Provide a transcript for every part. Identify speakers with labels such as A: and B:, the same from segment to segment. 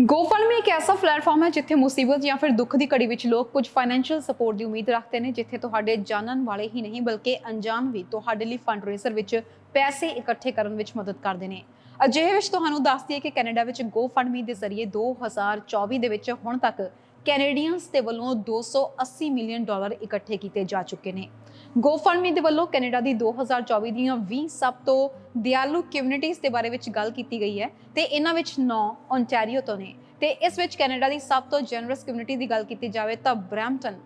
A: GoFundMe ਇੱਕ ਐਸਾ platform ਹੈ ਜਿੱਥੇ ਮੁਸੀਬਤ ਜਾਂ ਫਿਰ ਦੁੱਖ ਦੀ ਘੜੀ ਵਿੱਚ ਲੋਕ ਕੁਝ ਫਾਈਨੈਂਸ਼ੀਅਲ ਸਪੋਰਟ ਦੀ ਉਮੀਦ ਰੱਖਦੇ ਨੇ, ਜਿੱਥੇ ਤੁਹਾਡੇ ਜਾਣਨ ਵਾਲੇ ਹੀ ਨਹੀਂ, ਬਲਕਿ ਅਣਜਾਣ ਵੀ ਤੁਹਾਡੇ ਲਈ ਫੰਡਰੇਜ਼ਰ ਵਿੱਚ ਪੈਸੇ ਇਕੱਠੇ ਕਰਨ ਵਿੱਚ ਮਦਦ ਕਰਦੇ ਨੇ। ਅਜਿਹੇ ਵਿੱਚ ਤੁਹਾਨੂੰ ਦੱਸਦੀ ਹੈ ਕਿ ਕੈਨੇਡਾ ਵਿੱਚ GoFundMe ਦੇ ਜ਼ਰੀਏ 2024 ਦੇ ਵਿੱਚ ਹੁਣ ਤੱਕ ਕੈਨੇਡੀਅਨਸ ਦੇ ਵੱਲੋਂ 280 ਮਿਲੀਅਨ ਡਾਲਰ ਇਕੱਠੇ ਕੀਤੇ ਜਾ ਚੁੱਕੇ ਨੇ। GoFundMe ਦੇ ਵੱਲੋਂ ਕੈਨੇਡਾ ਦੀ 2024 ਦੀਆਂ 20 ਸਭ ਤੋਂ ਦਿਆਲੂ ਕਮਿਊਨਿਟੀਆਂ ਦੇ ਬਾਰੇ ਵਿੱਚ ਗੱਲ ਕੀਤੀ ਗਈ ਹੈ ਤੇ ਇਹਨਾਂ ਵਿੱਚ 9 ਓਨਟਾਰੀਓ ਤੋਂ ਨੇ। ਤੇ ਇਸ ਵਿੱਚ ਕੈਨੇਡਾ ਦੀ ਸਭ ਤੋਂ ਜੈਨਰਸ ਕਮਿਊਨਿਟੀ ਦੀ ਗੱਲ ਕੀਤੀ ਜਾਵੇ ਤਾਂ ਬ੍ਰੈਂਪਟਨ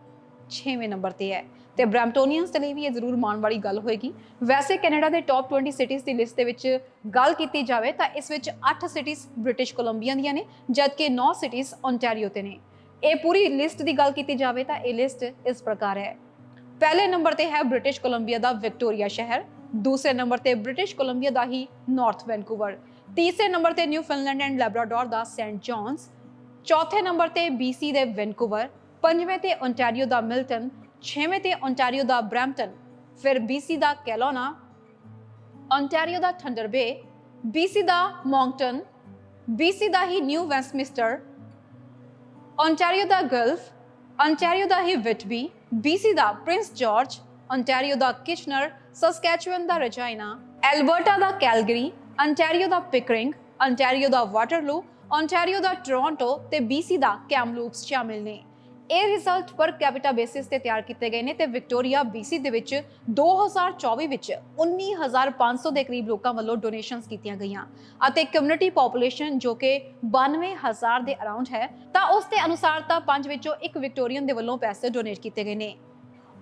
A: 6ਵੇਂ ਨੰਬਰ ਤੇ ਹੈ। ਤੇ ਬ੍ਰੈਂਪਟੋਨੀਅਨਸ ਦੇ ਲਈ ਵੀ ਇਹ ਜ਼ਰੂਰ ਮਾਣ ਵਾਲੀ ਗੱਲ ਹੋਏਗੀ। ਵੈਸੇ ਕੈਨੇਡਾ ਦੇ ਟੌਪ 20 ਸਿਟੀਜ਼ ਦੀ ਲਿਸਟ ਦੇ ਵਿੱਚ ਗੱਲ ਕੀਤੀ ਜਾਵੇ ਤਾਂ ਇਸ ਵਿੱਚ 8 ਸਿਟੀਜ਼ ਬ੍ਰਿਟਿਸ਼ ਕੋਲੰਬੀਆ ਦੀਆਂ ਨੇ, ਜਦਕਿ 9 ਸਿਟੀਜ਼ ਓਨਟਾਰੀਓ ਤੇ ਨੇ। ਇਹ ਪੂਰੀ ਲਿਸਟ ਦੀ ਗੱਲ ਕੀਤੀ ਜਾਵੇ ਤਾਂ ਇਹ ਲਿਸਟ ਇਸ ਪ੍ਰਕਾਰ ਹੈ। ਪਹਿਲੇ ਨੰਬਰ ਤੇ ਹੈ ਬ੍ਰਿਟਿਸ਼ ਕੋਲੰਬੀਆ ਦਾ ਵਿਕਟੋਰੀਆ ਸ਼ਹਿਰ, ਦੂਸਰੇ ਨੰਬਰ ਤੇ ਬ੍ਰਿਟਿਸ਼ ਕੋਲੰਬੀਆ ਦਾ ਹੀ ਨਾਰਥ ਵੈਨਕੂਵਰ, ਤੀਸਰੇ ਨੰਬਰ ਤੇ ਨਿਊ ਫਿਨਲੈਂਡ ਐਂਡ ਲੈਬਰਾਡੋਰ ਦਾ ਸੈਂਟ ਜੌਨਸ, ਚੌਥੇ ਨੰਬਰ ਤੇ BC ਦੇ ਵੈਨਕੂਵਰ, ਪੰਜਵੇਂ ਤੇ ਓਨਟਾਰੀਓ ਦਾ ਮਿਲਟਨ, ਛੇਵੇਂ ਤੇ ਓਨਟਾਰੀਓ ਦਾ ਬ੍ਰੈਂਪਟਨ, ਫਿਰ BC ਦਾ ਕੈਲੋਨਾ ਓਨਟਾਰੀਓ ਦਾ ਥੰਡਰ ਬੇ BC ਦਾ ਮੌਂਕਟਨ BC ਦਾ ਹੀ ਨਿਊ ਵੈਸਟਮਿਸਟਰ ਓਨਟਾਰੀਓ ਦਾ ਗਲਫ ਓਨਟਾਰੀਓ ਦਾ ਹੀ ਵਿਟਬੀ BC ਦਾ ਪ੍ਰਿੰਸ ਜਾਰਜ ਓਨਟਾਰੀਓ ਦਾ ਕਿਚਨਰ ਸਸਕੈਚੁਅਨ ਦਾ ਰਜਾਇਨਾ ਐਲਬਰਟਾ ਦਾ ਕੈਲਗਰੀ ਓਨਟਾਰੀਓ ਦਾ ਪਿਕਰਿੰਗ ਓਨਟਾਰੀਓ ਦਾ ਵਾਟਰਲੂ ਓਨਟਾਰੀਓ ਦਾ ਟੋਰਾਂਟੋ ਤੇ BC ਦਾ ਕੈਮਲੂਪਸ ਸ਼ਾਮਿਲ ਨੇ। ਇਹ ਰਿਜ਼ਲਟ ਪਰ ਕੈਪੀਟਾ ਬੇਸਿਸ ਤੇ ਤਿਆਰ ਕੀਤੇ ਗਏ ਨੇ ਤੇ ਵਿਕਟੋਰੀਆ BC ਦੇ ਵਿੱਚ 2024 ਵਿੱਚ 19500 ਦੇ ਕਰੀਬ ਲੋਕਾਂ ਵੱਲੋਂ ਡੋਨੇਸ਼ਨਸ ਕੀਤੀਆਂ ਗਈਆਂ। ਅਤੇ ਕਮਿਊਨਿਟੀ ਪੋਪੂਲੇਸ਼ਨ ਜੋ ਕਿ 92000 ਦੇ ਅਰਾਊਂਡ ਹੈ, ਤਾਂ ਉਸ ਦੇ ਅਨੁਸਾਰ ਤਾਂ ਪੰਜ ਵਿੱਚੋਂ ਇੱਕ ਵਿਕਟੋਰੀਅਨ ਦੇ ਵੱਲੋਂ ਪੈਸੇ ਡੋਨੇਟ ਕੀਤੇ ਗਏ ਨੇ।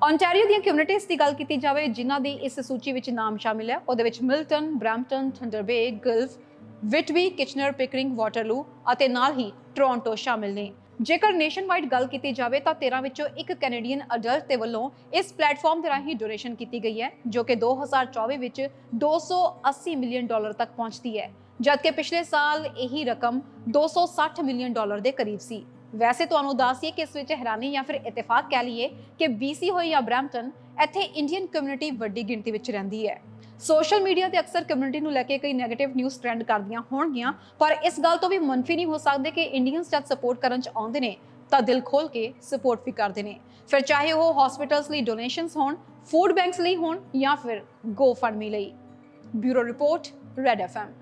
A: ਓਨਟਾਰੀਓ ਦੀਆਂ ਕਮਿਊਨਿਟੀਆਂ ਦੀ ਗੱਲ ਕੀਤੀ ਜਾਵੇ, ਜਿਨ੍ਹਾਂ ਦੀ ਇਸ ਸੂਚੀ ਵਿੱਚ ਨਾਮ ਸ਼ਾਮਿਲ ਹੈ, ਉਹਦੇ ਵਿੱਚ Milton Brampton Thunder Bay Guelph Whitby Kitchener Pickering Waterloo ਅਤੇ ਨਾਲ ਹੀ ਟੋਰਾਂਟੋ ਸ਼ਾਮਿਲ ਨੇ। ਜੇਕਰ ਨੇਸ਼ਨ ਵਾਈਡ ਗੱਲ ਕੀਤੀ ਜਾਵੇ ਤਾਂ 13 ਵਿੱਚੋਂ ਇੱਕ ਕੈਨੇਡੀਅਨ ਅਡਲਟ ਦੇ ਵੱਲੋਂ ਇਸ ਪਲੇਟਫਾਰਮ ਦੇ ਰਾਹੀਂ ਡੋਨੇਸ਼ਨ ਕੀਤੀ ਗਈ ਹੈ, ਜੋ ਕਿ 2024 ਵਿੱਚ 280 ਮਿਲੀਅਨ ਡਾਲਰ ਤੱਕ ਪਹੁੰਚਦੀ ਹੈ, ਜਦਕਿ ਪਿਛਲੇ ਸਾਲ ਇਹੀ ਰਕਮ 260 ਮਿਲੀਅਨ ਡਾਲਰ ਦੇ ਕਰੀਬ ਸੀ। ਵੈਸੇ ਤੁਹਾਨੂੰ ਦੱਸੀਏ ਕਿ ਇਸ ਵਿੱਚ ਹੈਰਾਨੀ ਜਾਂ ਫਿਰ ਇਤਫਾਕ ਕਹਿ ਲਈਏ ਕਿ BC ਹੋਈ ਜਾਂ ਬ੍ਰੈਂਪਟਨ, ਇੱਥੇ ਇੰਡੀਅਨ ਕਮਿਊਨਿਟੀ ਵੱਡੀ ਗਿਣਤੀ ਵਿੱਚ ਰਹਿੰਦੀ ਹੈ। ਸੋਸ਼ਲ ਮੀਡੀਆ ਤੇ ਅਕਸਰ ਕਮਿਊਨਿਟੀ ਨੂੰ ਲੈ ਕੇ ਕਈ 네ਗੇਟਿਵ ਨਿਊਜ਼ ਟ੍ਰੈਂਡ ਕਰਦੀਆਂ ਹੋਣਗੀਆਂ, ਪਰ ਇਸ ਗੱਲ ਤੋਂ ਵੀ ਮੰਨਫੀ ਨਹੀਂ ਹੋ ਸਕਦੇ ਕਿ ਇੰਡੀਅਨਸ ਜਦ ਸਪੋਰਟ ਕਰਨ ਚ ਆਉਂਦੇ ਨੇ, ਤਾਂ ਦਿਲ ਖੋਲ ਕੇ ਸਪੋਰਟ ਵੀ ਕਰਦੇ ਨੇ। ਫਿਰ ਚਾਹੇ ਉਹ ਹਸਪੀਟਲਸ ਲਈ ਡੋਨੇਸ਼ਨਸ ਹੋਣ ਫੂਡ ਬੈਂਕਸ ਲਈ ਹੋਣ ਜਾਂ ਫਿਰ ਗੋ ਫੰਡ ਲਈ। Bureau report Red FM